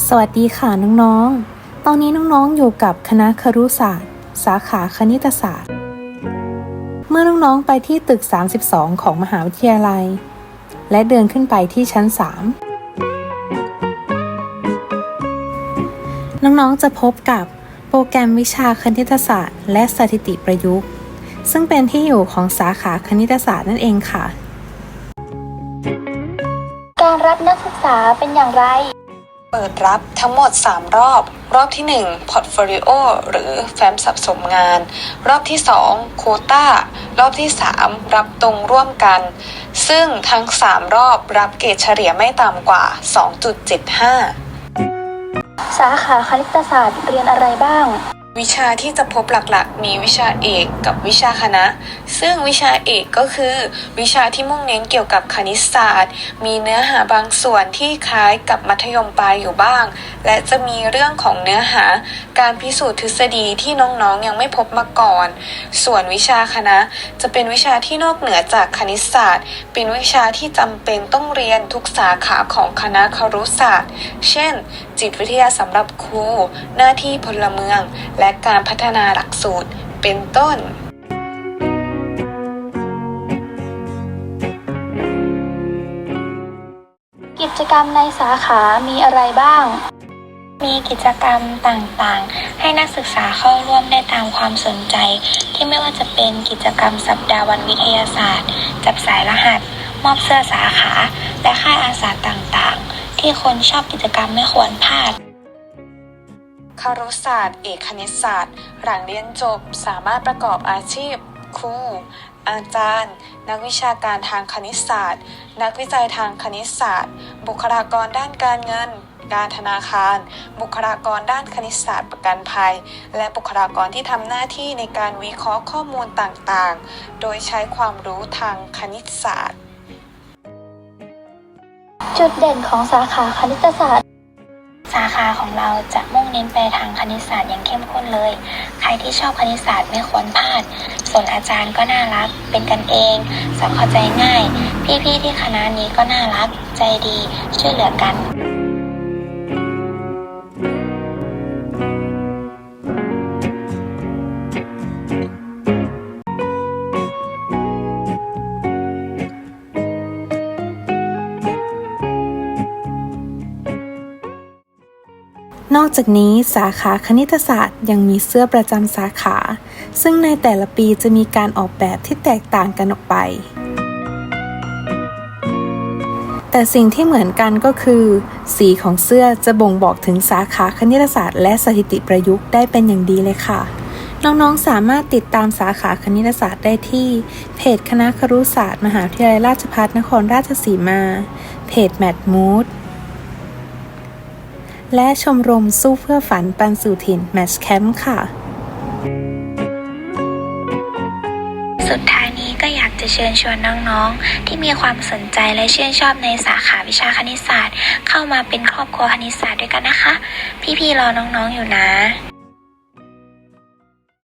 สวัสดีค่ะน้องๆ ตอนนี้น้องๆ อยู่กับคณะครุศาสตร์ สาขาคณิตศาสตร์ เมื่อน้องๆ ไปที่ตึก 32 ของมหาวิทยาลัย และเดินขึ้นไปที่ชั้น 3 น้องๆ จะพบกับโปรแกรมวิชาคณิตศาสตร์ และสถิติประยุกต์ ซึ่งเป็นที่อยู่ของสาขาคณิตศาสตร์นั่นเองค่ะ การรับนักศึกษาเป็นอย่างไร เปิดรับทั้งหมด 3 รอบ รอบที่ 1 Portfolio หรือแฟ้มสะสมงาน รอบที่ 2 โควตารอบที่ 3 รับตรงร่วมกัน ซึ่งทั้ง 3 รอบรับเกรดเฉลี่ยไม่ต่ำกว่า 2.75 สาขาคณิตศาสตร์เรียนอะไรบ้าง วิชาที่จะพบหลักๆ มีวิชาเอกกับวิชาคณะ ซึ่งวิชาเอกก็คือ วิชาที่มุ่งเน้นเกี่ยวกับคณิตศาสตร์ มีเนื้อหาบางส่วนที่คล้ายกับมัธยมปลายอยู่บ้าง และจะมีเรื่องของเนื้อหา การพิสูจน์ทฤษฎีที่น้องๆยังไม่พบมาก่อน ส่วนวิชาคณะ จะเป็นวิชาที่นอกเหนือจากคณิตศาสตร์ เป็นวิชาที่จำเป็นต้องเรียนทุกสาขาของคณะครุศาสตร์ เช่น จิตวิทยาสำหรับครู หน้าที่พลเมือง และการพัฒนาหลักสูตร เป็นต้นกิจกรรมในสาขามีอะไรบ้าง มีกิจกรรมต่างๆ ให้นักศึกษาเข้าร่วมได้ตามความสนใจ ที่ไม่ว่าจะเป็นกิจกรรมสัปดาห์วันวิทยาศาสตร์ จับสายรหัส มอบเสื้อสาขา และค่ายอาสาต่างๆ ที่คนชอบกิจกรรมไม่ควรพลาดคารุศาสตร์ เอกคณิตศาสตร์ หลังเรียนจบสามารถประกอบอาชีพ ครู อาจารย์ นักวิชาการทางคณิตศาสตร์ นักวิจัยทางคณิตศาสตร์ บุคลากรด้านการเงิน การธนาคาร บุคลากรด้านคณิตศาสตร์ประกันภัย และบุคลากรที่ทำหน้าที่ในการวิเคราะห์ข้อมูลต่างๆ โดยใช้ความรู้ทางคณิตศาสตร์ จุดเด่นของสาขาคณิตศาสตร์ สาขาของเราจะมุ่งเน้นไปทางคณิตศาสตร์อย่างเข้มข้นเลย ใครที่ชอบคณิตศาสตร์ไม่ควรพลาด ส่วนอาจารย์ก็น่ารัก เป็นกันเองสอนเข้าใจง่าย พี่ๆที่คณะนี้ก็น่ารัก ใจดี ช่วยเหลือกัน นอกจากนี้สาขาคณิตศาสตร์ยังมีเสื้อประจำสาขา ซึ่งในแต่ละปีจะมีการออกแบบที่แตกต่างกันออกไป แต่สิ่งที่เหมือนกันก็คือ สีของเสื้อจะบ่งบอกถึงสาขาคณิตศาสตร์ และสถิติประยุกต์ได้เป็นอย่างดีเลยค่ะ น้องๆสามารถติดตามสาขาคณิตศาสตร์ได้ที่ เพจคณะครุศาสตร์ มหาวิทยาลัยราชภัฏนครราชสีมา เพจแมทมูด และชมรมสู้เพื่อฝันปันสู่ถิ่นแมชแคมป์ค่ะ สุดท้ายนี้ก็อยากจะเชิญชวนน้องๆ ที่มีความสนใจและชื่นชอบในสาขาวิชาคณิตศาสตร์ เข้ามาเป็นครอบครัวคณิตศาสตร์ด้วยกันนะคะ พี่ๆรอน้องๆอยู่นะ